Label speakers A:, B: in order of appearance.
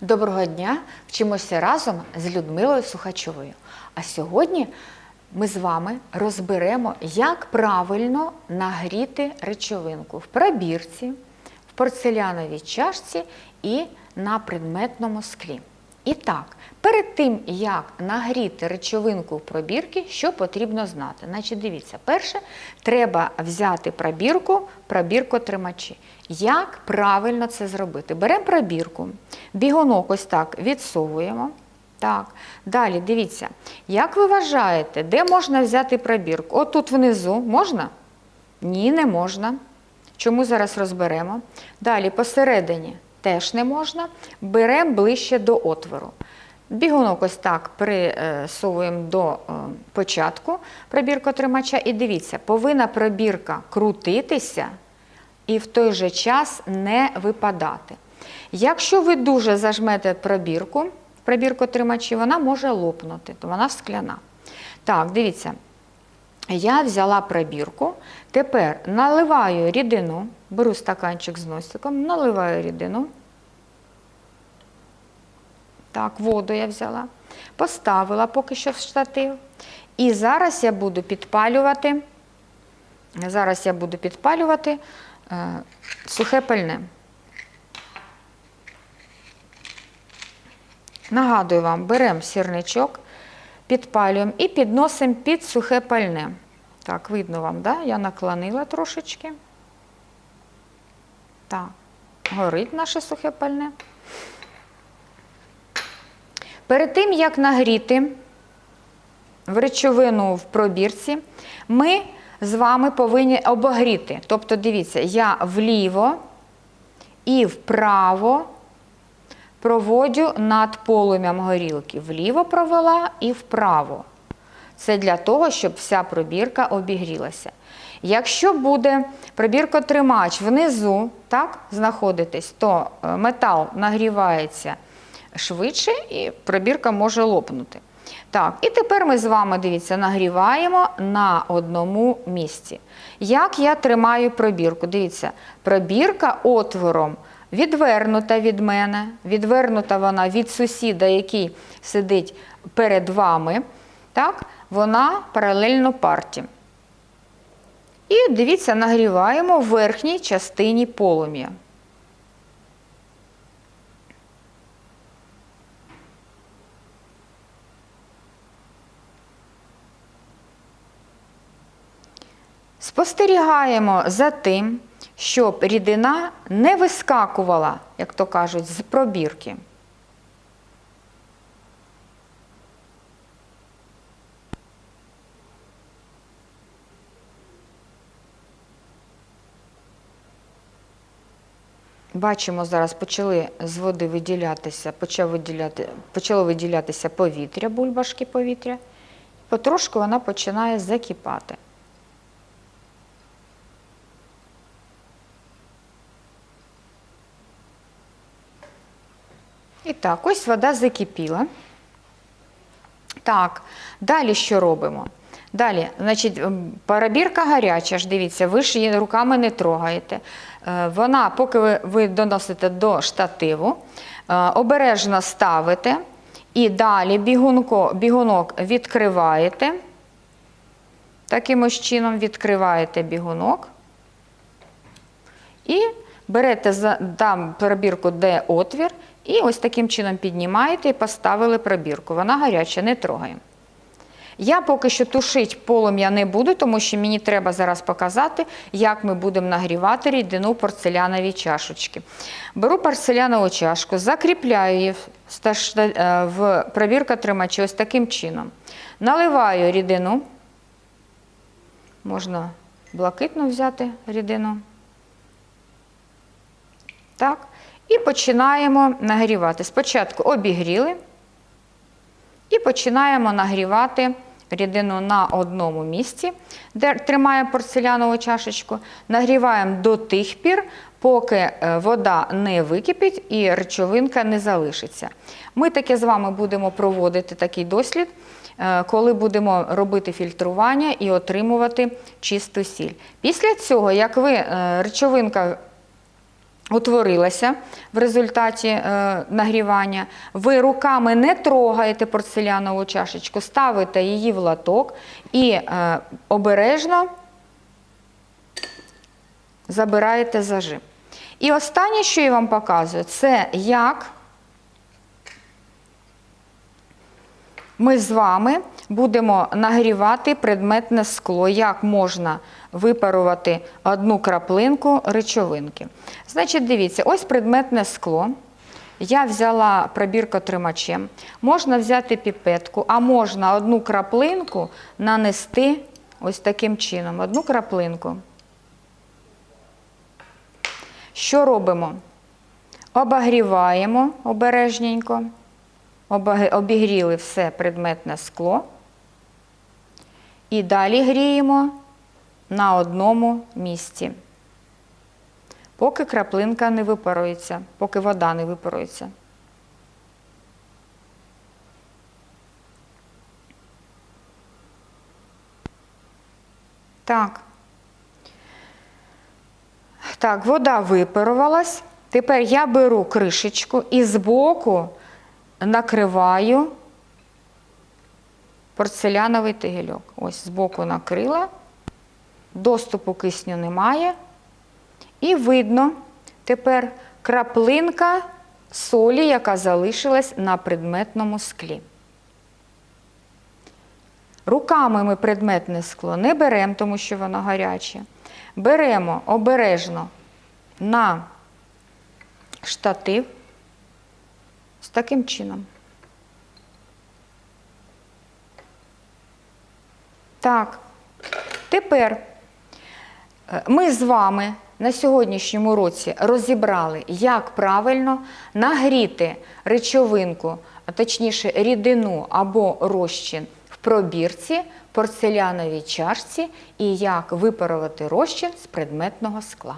A: Доброго дня! Вчимося разом з Людмилою Сухачовою. А сьогодні ми з вами розберемо, як правильно нагріти речовинку в пробірці, в порцеляновій чашці і на предметному склі. І так, перед тим, як нагріти речовинку в пробірки, що потрібно знати? Значить, дивіться, перше, треба взяти пробірку, пробірку тримачі. Як правильно це зробити? Беремо пробірку, бігунок ось так відсовуємо. Так, далі дивіться, як ви вважаєте, де можна взяти пробірку? От тут внизу можна? Ні, не можна. Чому зараз розберемо? Далі посередині теж не можна. Беремо ближче до отвору. Бігунок ось так присовуємо до е, початку пробіркотримача. І дивіться, повинна пробірка крутитися і в той же час не випадати. Якщо ви дуже зажмете пробірку, пробіркотримачі, вона може лопнути, то вона скляна. Так, дивіться, я взяла пробірку, тепер наливаю рідину, беру стаканчик з носиком, наливаю рідину. Так, воду я взяла, поставила поки що в штатив. І зараз я буду підпалювати, зараз я буду підпалювати е, сухе пальне. Нагадую вам, беремо сірничок, підпалюємо і підносимо під сухе пальне. Так, видно вам, да? я наклонила трошечки. Так, горить наше сухе пальне. Перед тим, як нагріти в речовину в пробірці, ми з вами повинні обогріти. Тобто, дивіться, я вліво і вправо проводжу над полум'ям горілки. Вліво провела і вправо. Це для того, щоб вся пробірка обігрілася. Якщо буде пробіркотримач внизу, так, знаходитись, то е, метал нагрівається швидше і пробірка може лопнути. Так, і тепер ми з вами, дивіться, нагріваємо на одному місці. Як я тримаю пробірку? Дивіться, пробірка отвором відвернута від мене, відвернута вона від сусіда, який сидить перед вами. Так, Вона паралельно парті. І дивіться, нагріваємо в верхній частині полум'я. Спостерігаємо за тим, щоб рідина не вискакувала, як то кажуть, з пробірки. Бачимо, зараз почали з води виділятися, почав виділяти, почало виділятися повітря, бульбашки повітря. Потрошку вона починає закипати. І так, ось вода закипіла. Так, далі що робимо? Далі, значить, парабірка гаряча ж, дивіться, ви ж її руками не трогаєте. Е, вона, поки ви, ви доносите до штативу, е, обережно ставите і далі бігунко, бігунок відкриваєте. Таким чином відкриваєте бігунок і берете там пробірку, де отвір, і ось таким чином піднімаєте і поставили пробірку. Вона гаряча, не трогаємо. Я поки що тушити полум'я не буду, тому що мені треба зараз показати, як ми будемо нагрівати рідину порцелянові чашечки. Беру порцелянову чашку, закріпляю її в е, пробірка тримачі ось таким чином. Наливаю рідину, можна блакитну взяти рідину. Так. І починаємо нагрівати. Спочатку обігріли і починаємо нагрівати рідину на одному місці, де тримає порцелянову чашечку. Нагріваємо до тих пір, поки е, вода не википить і речовинка не залишиться. Ми таке з вами будемо проводити такий дослід е, коли будемо робити фільтрування і отримувати чисту сіль. Після цього, як ви е, речовинка утворилася в результаті е, нагрівання. Ви руками не трогаєте порцелянову чашечку, ставите її в лоток і е, обережно забираєте зажим. І останнє, що я вам показую, це як ми з вами будемо нагрівати предметне скло, як можна випарувати одну краплинку речовинки. Значить, дивіться, ось предметне скло. Я взяла пробіркотримачем. Можна взяти піпетку, а можна одну краплинку нанести ось таким чином. Одну краплинку. Що робимо? Обогріваємо обережненько. Обігріли все предметне скло. І далі гріємо на одному місці. Поки краплинка не випарується, поки вода не випарується. Так. Так, вода випарувалась. Тепер я беру кришечку і збоку накриваю порцеляновий тигельок. Ось збоку накрила, доступу кисню немає. І видно тепер краплинка солі, яка залишилась на предметному склі. Руками ми предметне скло не беремо, тому що воно гаряче. Беремо обережно на штатив з таким чином. Так, тепер е, ми з вами на сьогоднішньому році розібрали, як правильно нагріти речовинку, а точніше рідину або розчин в пробірці, порцеляновій чашці і як випарувати розчин з предметного скла.